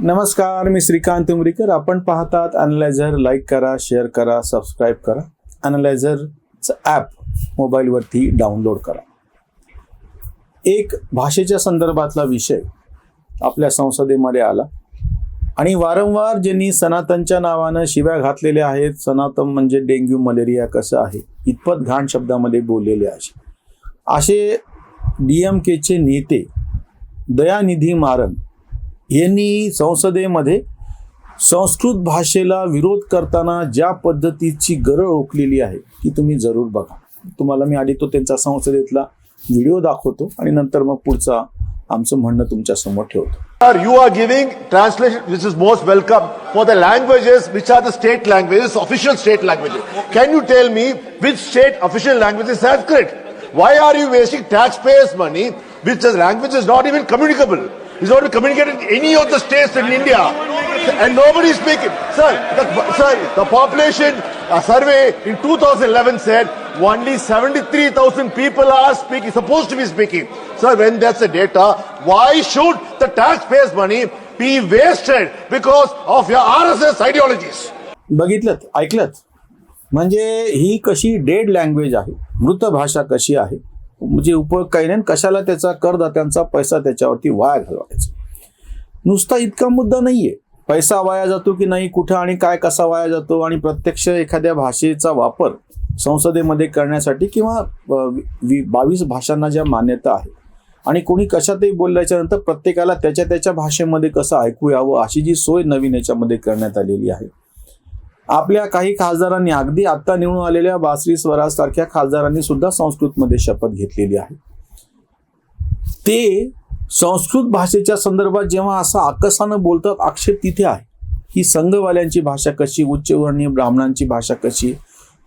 नमस्कार मी श्रीकांत उमरीकर. आपण पाहतात अनलायझर लाईक करा शेअर करा सबस्क्राईब करा. अनलायझरचं ॲप मोबाईलवरती डाउनलोड करा. एक भाषेच्या संदर्भातला विषय आपल्या संसदेमध्ये आला. आणि वारंवार ज्यांनी सनातनच्या नावानं शिव्या घातलेल्या आहेत सनातन म्हणजे डेंग्यू मलेरिया कसं आहे इतपत घाण शब्दामध्ये बोललेले असे असे डी एम केचे नेते दयानिधी मारन यांनी संसदेमध्ये संस्कृत भाषेला विरोध करताना ज्या पद्धतीची गरळ ओकलेली आहे ती तुम्ही जरूर बघा. तुम्हाला मी आधी तो त्यांचा संसदेतला व्हिडिओ दाखवतो आणि नंतर मग पुढचा आमचं म्हणणं तुमच्यासमोर ठेवतो. Are you are giving translation which is most welcome for the languages which are the state languages official state languages can you tell me which state official languages Sanskrit why are you wasting tax payers money which language is not even communicable communicable? It's not even communicated in any of the states in India. And nobody is speaking. Sir, the, sir, the population uh, survey in 2011 said only 73,000 people are speaking, supposed to be speaking. Sir, when that's the data, why should the taxpayers' money be wasted because of your RSS ideologies? बघितलं ऐकलं म्हणजे ही कशी dead language आहे मृत भाषा कशी आहे म्हणजे उपयोग काही नाही. कशाला त्याचा करदात्यांचा पैसा त्याच्यावरती वाया घालवायचा? नुसता इतका मुद्दा नाहीये. पैसा वाया जातो की नाही कुठं आणि काय कसा वाया जातो आणि प्रत्यक्ष एखाद्या भाषेचा वापर संसदेमध्ये करण्यासाठी किंवा वी- बावीस भाषांना ज्या मान्यता आहे आणि कोणी कशातही बोलल्याच्या नंतर प्रत्येकाला त्याच्या त्याच्या भाषेमध्ये कसं ऐकू यावं अशी जी सोय नवीन याच्यामध्ये करण्यात आलेली आहे. आपल्या काही खासदारांनी अगदी आत्ता निवडून आलेल्या बासरी स्वराज सारख्या खासदारांनी सुद्धा संस्कृतमध्ये शपथ घेतलेली आहे. ते संस्कृत भाषेच्या संदर्भात जेव्हा असं आकसानं बोलतात आक्षेप तिथे आहे. की संघवाल्यांची भाषा कशी उच्चवर्णीय ब्राह्मणांची भाषा कशी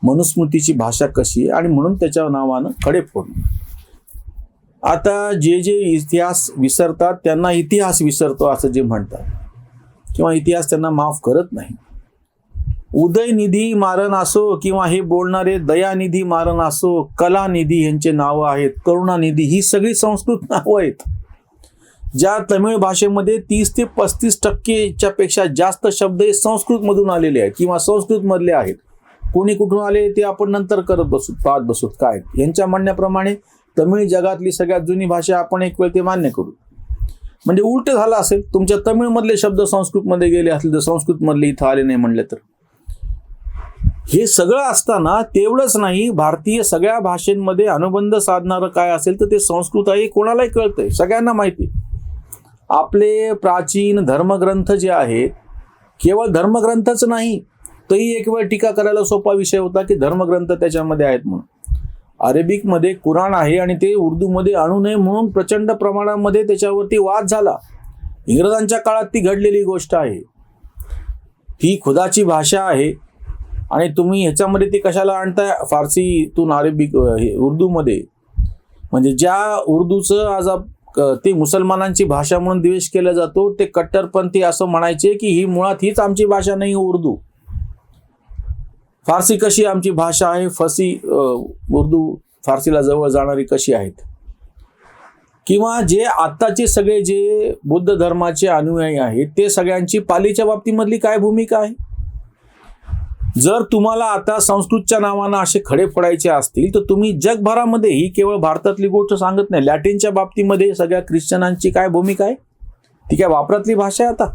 मनुस्मृतीची भाषा कशी आणि म्हणून त्याच्या नावानं खडे फोडणे आता जे जे इतिहास विसरतात त्यांना इतिहास विसरतो असं जे म्हणतात. किंवा इतिहास त्यांना माफ करत नाही. उदयनिधी मारण असो किंवा हे बोलणारे दयानिधी मारण असो कलानिधी यांचे नावं आहेत करुणानिधी ही सगळी संस्कृत नावं आहेत. ज्या तमिळ भाषेमध्ये तीस ते पस्तीस टक्केच्या पेक्षा जास्त शब्द हे संस्कृतमधून आलेले आहेत किंवा संस्कृतमधले आहेत. कोणी कुठून आले ते आपण नंतर करत बसू पाहत बसू. काय? यांच्या म्हणण्याप्रमाणे तमिळ जगातली सगळ्यात जुनी भाषा आपण एक वेळ ते मान्य करू. म्हणजे उलट झालं असेल तुमच्या तमिळमधले शब्द संस्कृतमध्ये गेले असले तर संस्कृतमधले इथं आले नाही म्हणले तर. हे सगळं असताना तेवढंच नाही भारतीय सगळ्या भाषेंमध्ये अनुबंध साधणारं काय असेल तर ते संस्कृत आहे कोणालाही कळतंय सगळ्यांना माहिती आपले प्राचीन धर्मग्रंथ जे आहेत केवळ धर्मग्रंथच नाही तरी एक वेळ टीका करायला सोपा विषय होता की धर्मग्रंथ त्याच्यामध्ये आहेत म्हणून. अरेबिकमध्ये कुराण आहे आणि ते उर्दूमध्ये आणू नये म्हणून प्रचंड प्रमाणामध्ये त्याच्यावरती वाद झाला. इंग्रजांच्या काळात ती घडलेली गोष्ट आहे. ही खुदाची भाषा आहे आणि तुम्ही ह्याच्यामध्ये ती कशाला आणताय? फारसीतून अरेबिक अ, हे उर्दूमध्ये. म्हणजे ज्या उर्दूचं आज ते मुसलमानांची भाषा म्हणून द्वेष केला जातो ते कट्टरपंथी असं म्हणायचे की ही मुळात हीच आमची भाषा नाही उर्दू. फारसी कशी आमची भाषा आहे? फसी उर्दू फारसीला जवळ जाणारी कशी आहेत? किंवा जे आत्ताचे सगळे जे बुद्ध धर्माचे अनुयायी आहेत ते सगळ्यांची पालीच्या बाबतीमधली काय भूमिका आहे? जर तुम्हाला आता संस्कृतच्या नावानं असे खडे फोडायचे असतील तर तुम्ही जगभरामध्ये ही केवळ भारतातली गोष्ट सांगत नाही लॅटिनच्या बाबतीमध्ये सगळ्या ख्रिश्चनांची काय भूमिका आहे? ती काय वापरातली भाषा आहे आता?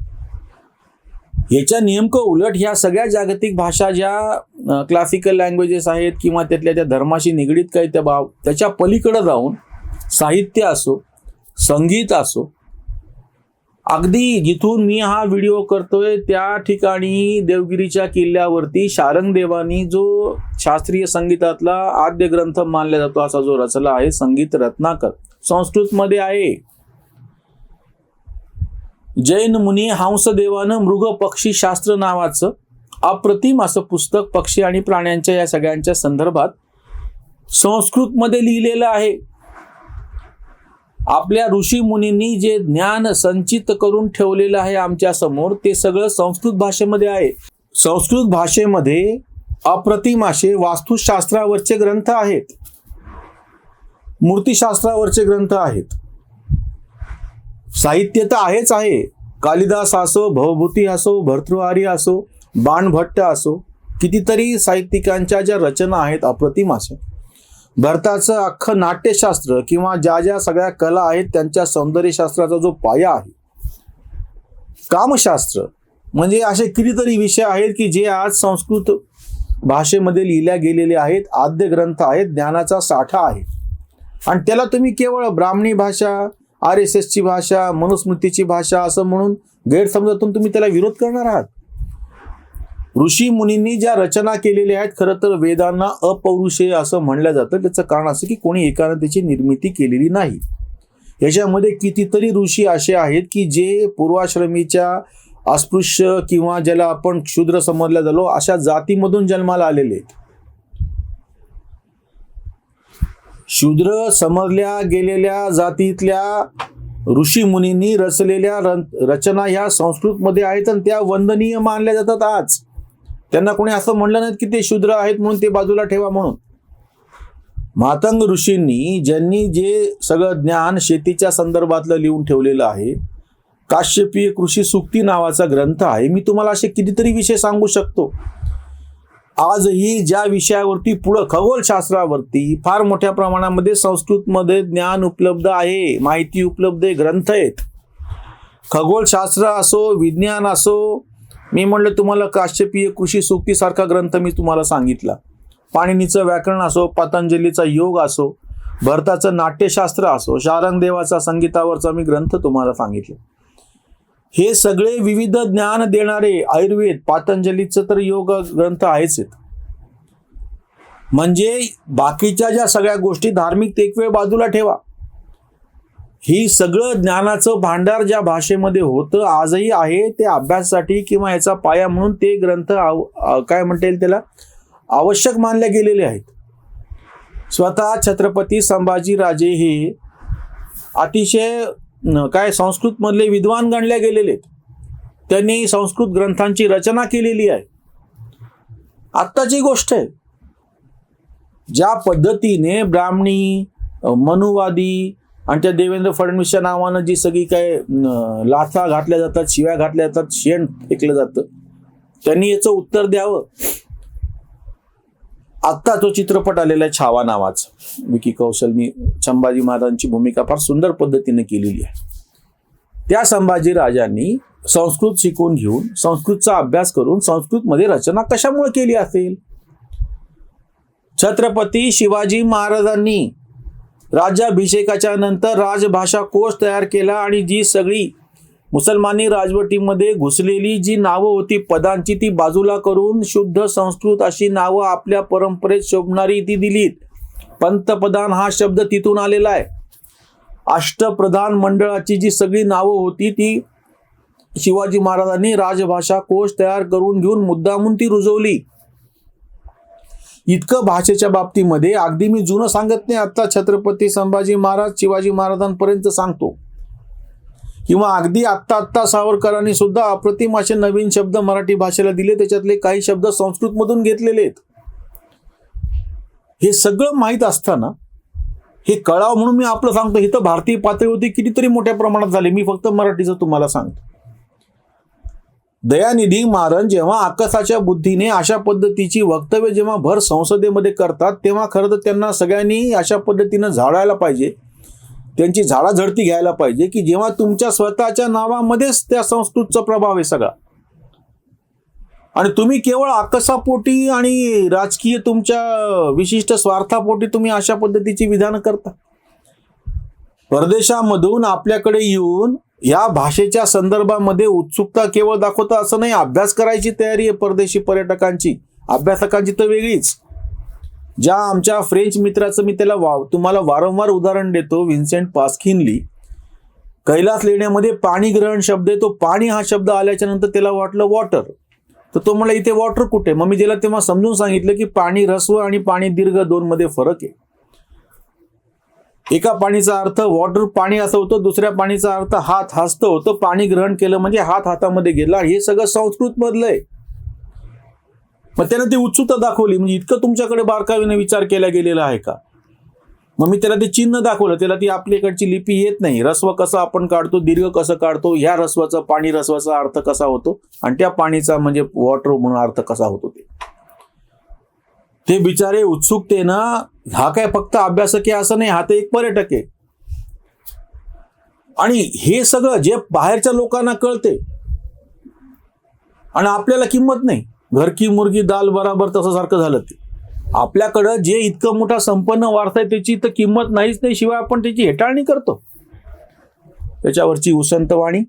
याच्या नेमकं उलट ह्या सगळ्या जागतिक भाषा ज्या क्लासिकल लँग्वेजेस आहेत किंवा त्यातल्या त्या धर्माशी निगडीत काही त्या बाब त्याच्या पलीकडे जाऊन साहित्य असो संगीत असो अगदी जिथून मी हा व्हिडिओ करतोय त्या ठिकाणी देवगिरीच्या किल्ल्यावरती शारंगदेवानी जो शास्त्रीय संगीतातला आद्य ग्रंथ मानला जातो असा जो रचला आहे संगीत रत्नाकर संस्कृतमध्ये आहे. जैन मुनी हंसदेवानं मृग पक्षी शास्त्र नावाचं अप्रतिम असं पुस्तक पक्षी आणि प्राण्यांच्या या सगळ्यांच्या संदर्भात संस्कृतमध्ये लिहिलेलं आहे. आपल्या ऋषी मुनींनी जे ज्ञान संचित करून ठेवलेलं आहे आमच्यासमोर ते सगळं संस्कृत भाषेमध्ये आहे. संस्कृत भाषेमध्ये अप्रतिम असे वास्तुशास्त्रावरचे ग्रंथ आहेत. मूर्तिशास्त्रावरचे ग्रंथ आहेत. साहित्य तर आहेच आहे. कालिदास असो भवभूती असो भर्तृहारी असो बाणभट्ट असो कितीतरी साहित्यिकांच्या ज्या रचना आहेत अप्रतिम अशा. भरताचं अख्खं नाट्यशास्त्र किंवा ज्या ज्या सगळ्या कला आहेत त्यांच्या सौंदर्यशास्त्राचा जो पाया आहे कामशास्त्र म्हणजे असे कितीतरी विषय आहेत की जे आज संस्कृत भाषेमध्ये लिहिल्या गेलेले आहेत आद्य ग्रंथ आहेत ज्ञानाचा साठा आहे. आणि त्याला तुम्ही केवळ ब्राह्मणी भाषा आर एस एसची भाषा मनुस्मृतीची भाषा असं म्हणून गैरसमजातून तुम्ही त्याला विरोध करणार आहात? ऋषी मुनींनी ज्या रचना केलेल्या आहेत खरं तर वेदांना अपौरुषेय असं म्हणलं जातं. त्याचं कारण असं की कोणी एकानं त्याची निर्मिती केलेली नाही. याच्यामध्ये कितीतरी ऋषी असे आहेत की जे पूर्वाश्रमीच्या अस्पृश्य किंवा ज्याला आपण क्षुद्र समजल्या झालो अशा जातीमधून जन्माला आलेले शूद्र समजल्या गेलेल्या जातीतल्या ऋषी मुनींनी रचलेल्या रचना ह्या संस्कृतमध्ये आहेत आणि त्या वंदनीय मानल्या जातात आज. त्यांना कोणी असं म्हणलं नाही की ते शूद्र आहेत म्हणून ते बाजूला ठेवा म्हणून. मातंग ऋषींनी ज्यांनी जे सगळं ज्ञान शेतीच्या संदर्भातलं लिहून ठेवलेलं आहे काश्यपीय कृषी सुक्ती नावाचा ग्रंथ आहे मी तुम्हाला असे कितीतरी विषय सांगू शकतो. आजही ज्या विषयावरती पुढं खगोलशास्त्रावरती फार मोठ्या प्रमाणामध्ये संस्कृतमध्ये ज्ञान उपलब्ध आहे माहिती उपलब्ध आहे ग्रंथ आहेत. खगोलशास्त्र असो विज्ञान असो मी म्हणलं तुम्हाला काश्यपीय कृषी सुक्तीसारखा ग्रंथ मी तुम्हाला सांगितला. पाणिनीचं व्याकरण असो पतंजलीचा योग असो भरताचं नाट्यशास्त्र असो शारंगदेवाचा संगीतावरचा मी ग्रंथ तुम्हाला सांगितलं. हे सगळे विविध ज्ञान देणारे आयुर्वेद पातंजलीचं तर योग ग्रंथ आहेच आहेत. म्हणजे बाकीच्या ज्या सगळ्या गोष्टी धार्मिक एक वेळ बाजूला ठेवा. ही सगळं ज्ञानाचं भांडार ज्या भाषेमध्ये होतं आजही आहे ते अभ्यासासाठी किंवा याचा पाया म्हणून ते ग्रंथ आव- काय म्हणता येईल त्याला? आवश्यक मानले गेलेले आहेत. स्वतः छत्रपती संभाजी राजे हे अतिशय काय संस्कृतमधले विद्वान गणले गेलेले आहेत. त्यांनी संस्कृत ग्रंथांची रचना केलेली आहे. आत्ताची गोष्ट आहे. ज्या पद्धतीने ब्राह्मणी मनुवादी आणि त्या देवेंद्र फडणवीसच्या नावानं जी सगळी काय लाथा घातल्या जातात शिव्या घातल्या जातात शेण फेकलं जातं. त्यांनी याचं उत्तर द्यावं. आत्ता तो चित्रपट आलेला आहे छावा नावाचा. विकी कौशलनी संभाजी महाराजांची भूमिका फार सुंदर पद्धतीने केलेली आहे. त्या संभाजी राजांनी संस्कृत शिकून घेऊन संस्कृतचा अभ्यास करून संस्कृतमध्ये रचना कशामुळे केली असेल? छत्रपती शिवाजी महाराजांनी राज्याभिषेकाच्या नंतर राजभाषा कोश तयार केला आणि जी सगळी मुसलमानी राजवटीमध्ये घुसलेली जी नावं होती पदांची ती बाजूला करून शुद्ध संस्कृत अशी नावं आपल्या परंपरेत शोभणारी ती दिलीत. पंतप्रधान हा शब्द तिथून आलेला आहे. अष्टप्रधान मंडळाची जी सगळी नावं होती ती शिवाजी महाराजांनी राजभाषा कोश तयार करून घेऊन मुद्दामून ती रुजवली. इतकं भाषेच्या बाबतीमध्ये अगदी मी जुनं सांगत नाही आत्ता छत्रपती संभाजी महाराज शिवाजी महाराजांपर्यंत सांगतो. किंवा अगदी आत्ता आत्ता सावरकरांनी सुद्धा अप्रतिम असे नवीन शब्द मराठी भाषेला दिले त्याच्यातले काही शब्द संस्कृतमधून घेतलेले आहेत. हे सगळं माहीत असताना हे कळावं म्हणून मी आपलं सांगतो इथं भारतीय पातळीवरती कितीतरी मोठ्या प्रमाणात झाले मी फक्त मराठीचं तुम्हाला सांगतो. दयानिधी महाराज जेव्हा आकाशाच्या बुद्धीने अशा पद्धतीची वक्तव्य जेव्हा भर संसदेमध्ये करतात तेव्हा खरं तर त्यांना सगळ्यांनी अशा पद्धतीनं झाडायला पाहिजे. त्यांची झाडाझडती घ्यायला पाहिजे की जेव्हा तुमच्या स्वतःच्या नावामध्येच त्या संस्कृतचा प्रभाव आहे सगळा. आणि तुम्ही केवळ आकसापोटी आणि राजकीय तुमच्या विशिष्ट स्वार्थापोटी तुम्ही अशा पद्धतीची विधानं करता. परदेशामधून आपल्याकडे येऊन या भाषेच्या संदर्भामध्ये उत्सुकता केवळ दाखवता असं नाही अभ्यास करायची तयारी आहे परदेशी पर्यटकांची. अभ्यासकांची तर वेगळीच. ज्या आमच्या फ्रेंच मित्राचं मी त्याला वा तुम्हाला वारंवार उदाहरण देतो व्हिन्सेंट पास्किनली. कैलास लेण्यामध्ये पाणी ग्रहण शब्द आहे तो पाणी हा शब्द आल्याच्यानंतर त्याला वाटलं वॉटर तर तो म्हणला इथे वॉटर कुठे? मग मी त्याला तेव्हा समजून सांगितलं की पाणी रस्व आणि पाणी दीर्घ दोन मध्ये फरक आहे. एका पाणीचा अर्थ वॉटर पाणी असं होतं दुसऱ्या पाणीचा अर्थ हात. हस्त होतं पाणी ग्रहण केलं म्हणजे हात हातामध्ये गेला. हे सगळं संस्कृत मधलं आहे. मग त्यानं ती उत्सुकता दाखवली. म्हणजे इतकं तुमच्याकडे बारकावीने विचार केला गेलेला आहे का? मग मी त्याला ते चिन्ह दाखवलं. त्याला ती आपल्याकडची लिपी येत नाही. रस्व कसं आपण काढतो दीर्घ कसं काढतो ह्या रस्वाचा पाणी रस्वाचा अर्थ कसा होतो? आणि त्या पाणीचा म्हणजे वॉटर म्हणून अर्थ कसा होतो ते? ते बिचारे उत्सुकतेनं हा काय फक्त अभ्यासक आहे असं नाही हा तर एक पर्यटक आहे. आणि हे सगळं जे बाहेरच्या लोकांना कळते आणि आपल्याला किंमत नाही. घर की मुर्गी दाल बराबर तसं सारखं झालं ते. आपल्याकडं जे इतकं मोठा संपन्न वारसा आहे त्याची तर किंमत नाहीच नाही शिवाय आपण त्याची हेटाळणी करतो. त्याच्यावरची उसंतवाणी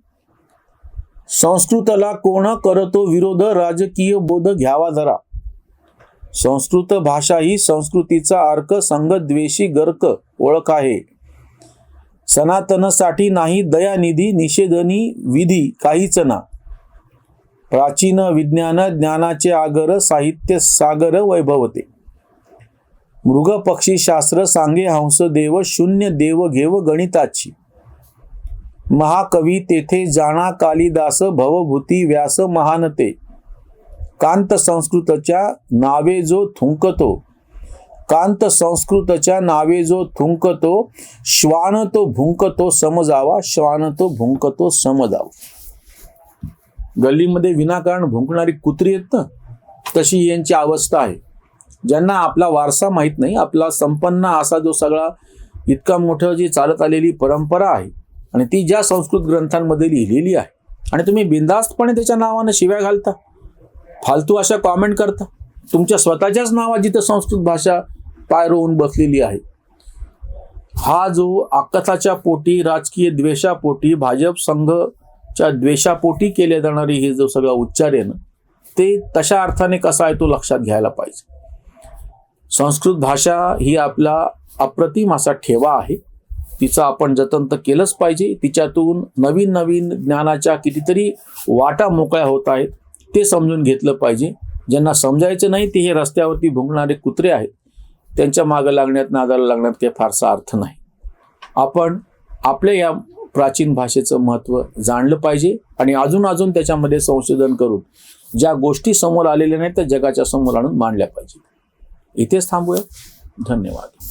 संस्कृतला कोण करतो विरोध? राजकीय बोध घ्यावा जरा. संस्कृत भाषा ही संस्कृतीचा अर्क संगद्वेषी गर्क ओळख आहे. सनातनसाठी नाही दयानिधी निषेधनी विधी काहीच ना. प्राचीन विज्ञान ज्ञानाचे आगर साहित्य सागर वैभवते. मृग पक्षी शास्त्र सांगे हंस देव शून्य देव घेव गणिताची. महाकवी तेथे जाणा कालिदास भवभूती व्यास महानते. कांत संस्कृतच्या नावे जो थुंकतो कांत संस्कृतच्या नावे जो थुंकतो श्वान तो भुंकतो समजावा श्वान तो भुंकतो समजावा. गल्लीमध्ये विनाकारण भुंकणारी कुत्री आहेत ना तशी यांची अवस्था आहे. ज्यांना आपला वारसा माहीत नाही आपला संपन्न असा जो सगळा इतका मोठं जी चालत आलेली परंपरा आहे आणि ती ज्या संस्कृत ग्रंथांमध्ये लिहिलेली आहे आणि तुम्ही बिंदास्तपणे त्याच्या नावानं शिव्या घालता फालतू अशा कॉमेंट करता. तुमच्या स्वतःच्याच नावा जिथं संस्कृत भाषा पाय रोवून बसलेली आहे. हा जो आकथाच्या पोटी राजकीय द्वेषापोटी भाजप संघच्या द्वेषापोटी केले जाणारे हे जो सगळा उच्चार आहे ना ते तशा अर्थाने कसा आहे तो लक्षात घ्यायला पाहिजे. संस्कृत भाषा ही आपला अप्रतिम असा ठेवा आहे. तिचं आपण जतन तर केलंच पाहिजे. तिच्यातून नवीन नवीन ज्ञानाच्या कितीतरी वाटा मोकळ्या होत आहेत. ते समजून घेतलं पाहिजे. ज्यांना समजायचं नाही ते हे रस्त्यावरती भुंकणारे कुत्रे आहेत. त्यांच्या मागं लागण्यात नादाला लागण्यात काही फारसा अर्थ नाही. आपण आपल्या या प्राचीन भाषेचं महत्त्व जाणलं पाहिजे आणि अजून अजून त्याच्यामध्ये संशोधन करून ज्या गोष्टी समोर आलेल्या नाहीत त्या जगाच्या समोर आणून मांडल्या पाहिजे इथेच थांबूया. धन्यवाद.